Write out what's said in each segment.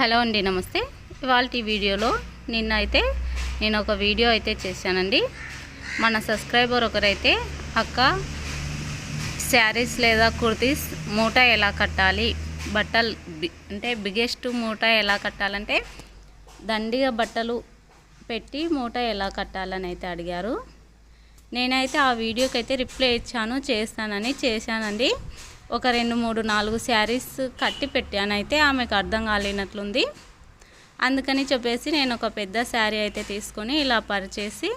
Hello అండి నమస్తే. ఇవాళ వీడియోలో నిన్న అయితే నేను ఒక వీడియో అయితే చేశానండి. మన సబ్స్క్రైబర్ ఒకరైతే అక్క శారీస్ లేదా కుర్తీస్ మూట ఎలా కట్టాలి బట్టలు అంటే బిగ్గెస్ట్ మూట ఎలా కట్టాలంటే దండిగా బట్టలు పెట్టి మూట ఎలా కట్టాలని అయితే అడిగారు. నేనైతే ఆ వీడియోకి అయితే రిప్లై ఇచ్చాను చేస్తానని చేశానండి. ఒక రెండు మూడు నాలుగు శారీస్ కట్టి పెట్టాను. అయితే ఆమెకు అర్థం కాలేనట్లుంది. అందుకని చెప్పేసి నేను ఒక పెద్ద శారీ అయితే తీసుకొని ఇలా పరిచేసి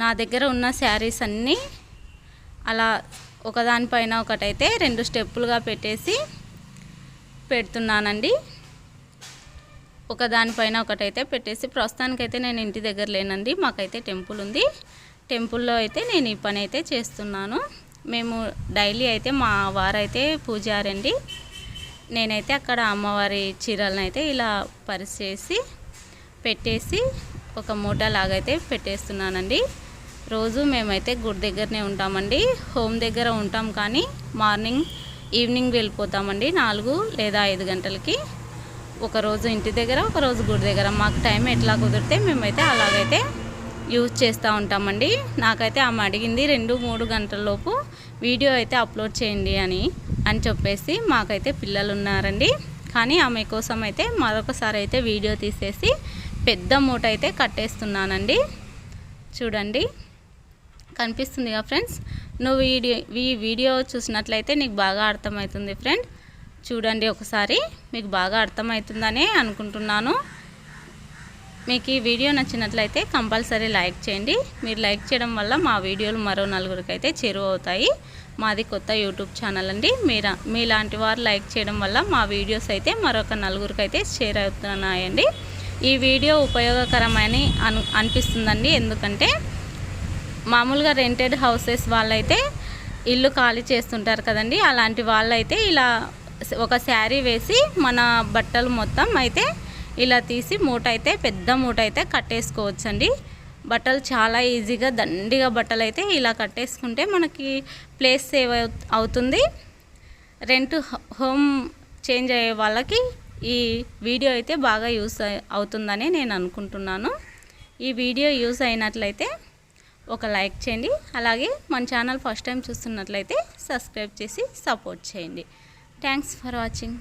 నా దగ్గర ఉన్న శారీస్ అన్నీ అలా ఒకదానిపైన ఒకటైతే రెండు స్టెప్పులుగా పెట్టేసి పెడుతున్నానండి. ఒకదానిపైన ఒకటైతే పెట్టేసి ప్రస్తుతానికైతే నేను ఇంటి దగ్గర లేనండి. మాకైతే టెంపుల్ ఉంది. టెంపుల్లో అయితే నేను ఈ పని అయితే చేస్తున్నాను. మేము డైలీ అయితే మా వారైతే పూజారండి. నేనైతే అక్కడ అమ్మవారి చీరలను అయితే ఇలా పరిచేసి పెట్టేసి ఒక మూట లాగైతే పెట్టేస్తున్నానండి. రోజు మేమైతే గుడి దగ్గరనే ఉంటామండి. హోమ్ దగ్గర ఉంటాం కానీ మార్నింగ్ ఈవినింగ్ వెళ్ళిపోతామండి నాలుగు లేదా ఐదు గంటలకి. ఒకరోజు ఇంటి దగ్గర ఒకరోజు గుడి దగ్గర. మాకు టైం ఎట్లా కుదిరితే మేమైతే అలాగైతే యూజ్ చేస్తూ ఉంటామండి. నాకైతే ఆమె అడిగింది రెండు మూడు గంటలలోపు వీడియో అయితే అప్లోడ్ చేయండి అని అని చెప్పేసి మాకైతే పిల్లలు ఉన్నారండి. కానీ ఆమె కోసం అయితే మరొకసారి అయితే వీడియో తీసేసి పెద్ద మూట అయితే కట్టేస్తున్నానండి. చూడండి. కనిపిస్తుందిగా ఫ్రెండ్స్? నువ్వు వీడియో ఈ వీడియో చూసినట్లయితే నీకు బాగా అర్థమవుతుంది ఫ్రెండ్. చూడండి ఒకసారి మీకు బాగా అర్థమవుతుందనే అనుకుంటున్నాను. మీకు ఈ వీడియో నచ్చినట్లయితే కంపల్సరీ లైక్ చేయండి. మీరు లైక్ చేయడం వల్ల మా వీడియోలు మరో నలుగురికి అయితే చేరువవుతాయి. మాది కొత్త యూట్యూబ్ ఛానల్ అండి. మీరా మీలాంటి వారు లైక్ చేయడం వల్ల మా వీడియోస్ అయితే మరొక నలుగురికి అయితే షేర్ అవుతున్నాయండి ఈ వీడియో ఉపయోగకరమని అను అనిపిస్తుందండి. ఎందుకంటే మామూలుగా రెంటెడ్ హౌసెస్ వాళ్ళైతే ఇల్లు ఖాళీ చేస్తుంటారు కదండి. అలాంటి వాళ్ళైతే ఇలా ఒక శారీ వేసి మన బట్టలు మొత్తం అయితే ఇలా తీసి మూట అయితే పెద్ద మూట అయితే కట్టేసుకోవచ్చండి. బట్టలు చాలా ఈజీగా దండిగా బట్టలు అయితే ఇలా కట్టేసుకుంటే మనకి ప్లేస్ సేవ్ అవు- అవుతుంది. రెంట్ హోమ్ చేంజ్ అయ్యే వాళ్ళకి ఈ వీడియో అయితే బాగా యూస్ అవుతుందని నేను అనుకుంటున్నాను. ఈ వీడియో యూస్ అయినట్లయితే ఒక లైక్ చేయండి. అలాగే మన ఛానల్ ఫస్ట్ టైం చూస్తున్నట్లయితే సబ్స్క్రైబ్ చేసి సపోర్ట్ చేయండి. Thanks for watching.